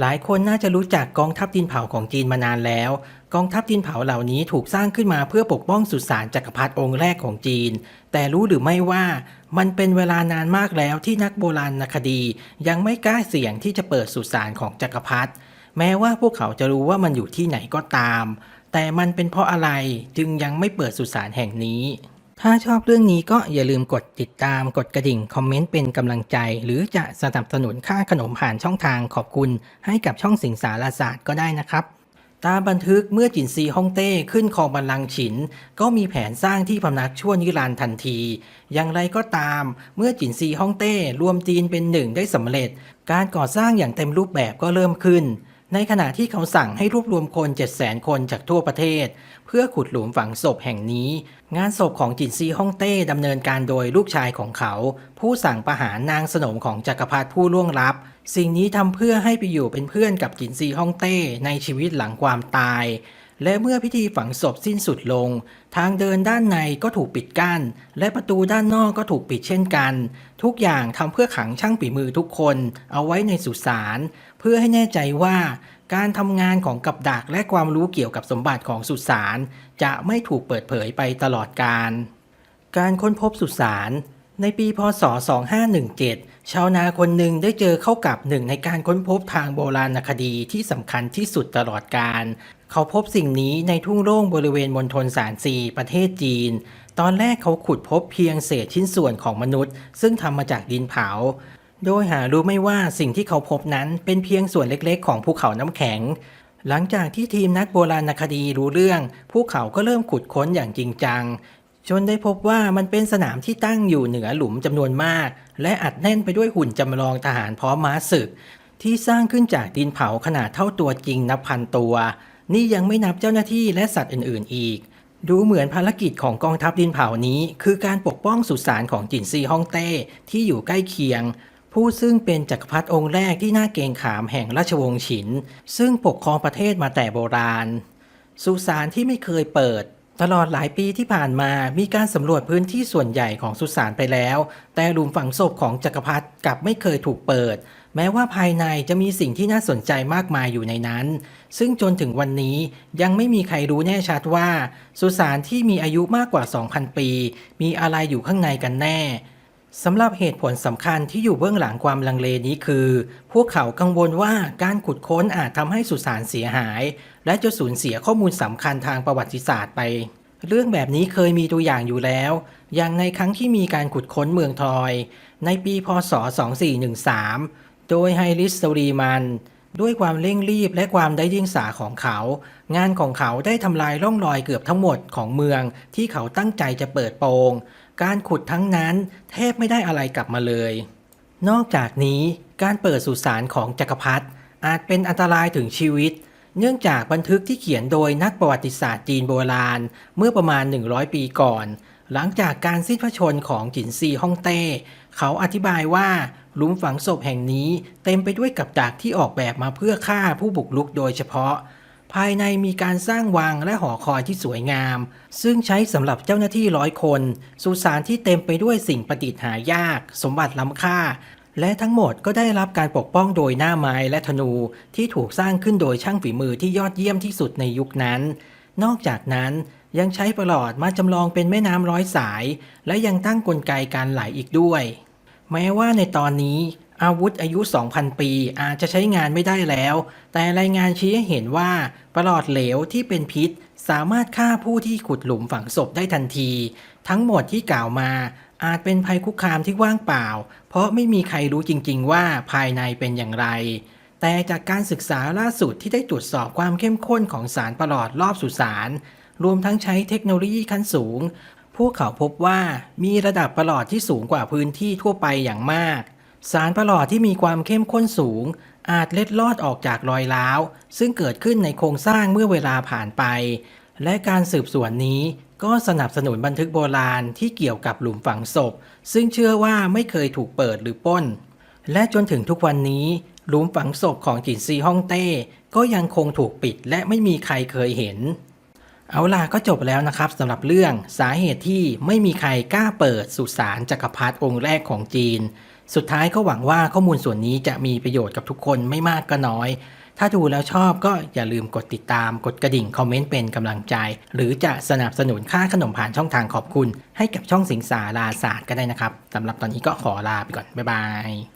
หลายคนน่าจะรู้จักกองทัพดินเผาของจีนมานานแล้ว กองทัพดินเผาเหล่านี้ถูกสร้างขึ้นมาเพื่อปกป้องสุสานจักรพรรดิองค์แรกของจีน แต่รู้หรือไม่ว่ามันเป็นเวลานานมากแล้วที่นักโบราณคดี ยังไม่กล้าเสี่ยงที่จะเปิดสุสานของจักรพรรดิ แม้ว่าพวกเขาจะรู้ว่ามันอยู่ที่ไหนก็ตาม แต่มันเป็นเพราะอะไรจึงยังไม่เปิดสุสานแห่งนี้ ถ้าชอบเรื่องนี้ก็อย่าลืมกดติดตามกดกระดิ่ง คอมเมนต์เป็นกำลังใจ หรือจะสนับสนุนค่าขนมผ่านช่องทางขอบคุณ ให้กับช่องสิงสารศาสตร์ก็ได้นะครับตามบันทึกเมื่อจินซีฮ่องเต้ขึ้นครองบัลลังก์ฉิน ก็มีแผนสร้างที่พำนักชั่วนิรันดร์ทันที อย่างไรก็ตาม เมื่อจินซีฮ่องเต้รวมจีนเป็นหนึ่งได้สำเร็จ การก่อสร้างอย่างเต็มรูปแบบก็เริ่มขึ้น ในขณะที่เขาสั่งให้รวบรวมคน 700,000 คนจากทั่วประเทศ เพื่อขุดหลุมฝังศพแห่งนี้ งานศพของจินซีฮ่องเต้ดำเนินการโดยลูกชายของเขา ผู้สั่งประหารนางสนมของจักรพรรดิผู้ล่วงลับ สิ่งนี้ทำเพื่อให้ไปอยู่เป็นเพื่อนกับจินซีฮ่องเต้ในชีวิตหลังความตาย และเมื่อพิธีฝังศพสิ้นสุดลง ทางเดินด้านในก็ถูกปิดกั้น และประตูด้านนอกก็ถูกปิดเช่นกัน ทุกอย่างทำเพื่อขังช่างฝีมือทุกคนเอาไว้ในสุสานเพื่อให้แน่ใจว่า การทำงานของกับดักและความรู้เกี่ยวกับสมบัติของสุสานจะไม่ถูกเปิดเผยไปตลอดกาลการค้นพบสุสานในปีพศ 2517 ชาวนาคนหนึ่งได้เจอเข้ากับหนึ่งในการค้นพบทางโบราณคดีที่สำคัญที่สุดตลอดกาล เขาพบสิ่งนี้ในทุ่งโล่งบริเวณมณฑลสารซีประเทศจีน ตอนแรกเขาขุดพบเพียงเศษชิ้นส่วนของมนุษย์ ซึ่งทำมาจากดินเผา โดยหารู้ไม่ว่าสิ่งที่เขาพบนั้นเป็นเพียงส่วนเล็กๆ ของภูเขาน้ำแข็ง หลังจากที่ทีมนักโบราณคดีรู้เรื่อง พวกเขาก็เริ่มขุดค้นอย่างจริงจังจนได้พบว่ามันเป็นสนามที่ตั้งอยู่เหนือหลุมจำนวนมาก และอัดแน่นไปด้วยหุ่นจำลองทหารพร้อมม้าศึก ที่สร้างขึ้นจากดินเผาขนาดเท่าตัวจริงนับพันตัว นี่ยังไม่นับเจ้าหน้าที่และสัตว์อื่น ๆ อีก ดูเหมือนภารกิจของกองทัพดินเผานี้ คือการปกป้องสุสานของจินซีฮ่องเต้ที่อยู่ใกล้เคียง ผู้ซึ่งเป็นจักรพรรดิองค์แรกที่น่าเกรงขามแห่งราชวงศ์ฉิน ซึ่งปกครองประเทศมาแต่โบราณ สุสานที่ไม่เคยเปิดตลอดหลายปีที่ผ่านมามีการสำรวจพื้นที่ส่วนใหญ่ของสุสานไปแล้ว แต่หลุมฝังศพของจักรพรรดิกลับไม่เคยถูกเปิด แม้ว่าภายในจะมีสิ่งที่น่าสนใจมากมายอยู่ในนั้น ซึ่งจนถึงวันนี้ยังไม่มีใครรู้แน่ชัดว่า สุสานที่มีอายุมากกว่า 2,000 ปี มีอะไรอยู่ข้างในกันแน่สำหรับเหตุผลสำคัญที่อยู่เบื้องหลังความลังเลนี้คือ พวกเขากังวลว่าการขุดค้นอาจทำให้สุสานเสียหาย และจะสูญเสียข้อมูลสำคัญทางประวัติศาสตร์ไป เรื่องแบบนี้เคยมีตัวอย่างอยู่แล้ว อย่างในครั้งที่มีการขุดค้นเมืองทอย ในปีพศ 2413 โดยไฮริสตรีมัน ด้วยความเร่งรีบและความได้ยิ่งสาของเขา งานของเขาได้ทำลายร่องรอยเกือบทั้งหมดของเมืองที่เขาตั้งใจจะเปิดโปง การขุดทั้งนั้นแทบไม่ได้อะไรกลับมาเลย นอกจากนี้การเปิดสุสานของจักรพรรดิอาจเป็นอันตรายถึงชีวิต เนื่องจากบันทึกที่เขียนโดยนักประวัติศาสตร์จีนโบราณ เมื่อประมาณ 100 ปีก่อน หลังจากการสิ้นพระชนของจินซีฮ่องเต้ เขาอธิบายว่าหลุมฝังศพแห่งนี้เต็มไปด้วยกับดักที่ออกแบบมาเพื่อฆ่าผู้บุกรุกโดยเฉพาะ ภายในมีการสร้างวังและหอคอยที่สวยงาม ซึ่งใช้สำหรับเจ้าหน้าที่ร้อยคน สุสานที่เต็มไปด้วยสิ่งประดิษฐ์หายาก สมบัติล้ำค่า และทั้งหมดก็ได้รับการปกป้องโดยหน้าไม้และธนูที่ถูกสร้างขึ้นโดยช่างฝีมือที่ยอดเยี่ยมที่สุดในยุคนั้น นอกจากนั้น ยังใช้ประหลอดมาจำลองเป็นแม่น้ำร้อยสาย และยังตั้งกลไกการไหลอีกด้วย แม้ว่าในตอนนี้อาวุธอายุ 2,000 ปีอาจจะใช้งานไม่ได้แล้ว แต่รายงานชี้ให้เห็นว่าประหลอดเหลวที่เป็นพิษ สามารถฆ่าผู้ที่ขุดหลุมฝังศพได้ทันที ทั้งหมดที่กล่าวมาอาจเป็นภัยคุกคามที่ว่างเปล่า เพราะไม่มีใครรู้จริง ๆ ว่าภายในเป็นอย่างไร แต่จากการศึกษาล่าสุดที่ได้ตรวจสอบความเข้มข้นของสารประหลอดรอบสุสาน รวมทั้งใช้เทคโนโลยีขั้นสูง พวกเขาพบว่ามีระดับประหลอดที่สูงกว่าพื้นที่ทั่วไปอย่างมาก สารประหลอดที่มีความเข้มข้นสูง อาจเล็ดลอดออกจากรอยร้าว ซึ่งเกิดขึ้นในโครงสร้างเมื่อเวลาผ่านไป และการสืบสวนนี้ก็สนับสนุนบันทึกโบราณที่เกี่ยวกับหลุมฝังศพ ซึ่งเชื่อว่าไม่เคยถูกเปิดหรือป้น และจนถึงทุกวันนี้หลุมฝังศพของจินซีฮ่องเต้ ก็ยังคงถูกปิดและไม่มีใครเคยเห็น เอาล่ะก็จบแล้วนะครับสำหรับเรื่องสาเหตุที่ไม่มีใครกล้าเปิดสุสานจักรพรรดิองค์แรกของจีน สุดท้ายก็หวังว่าข้อมูลส่วนนี้จะมีประโยชน์กับทุกคนไม่มากก็น้อย ถ้าดูแล้วชอบก็อย่าลืมกดติดตามกดกระดิ่งคอมเมนต์เป็นกำลังใจ หรือจะสนับสนุนค่าขนมผ่านช่องทางขอบคุณ ให้กับช่องสิงสาราศาสตร์ก็ได้นะครับสำหรับตอนนี้ก็ขอลาไปก่อนบ๊ายบาย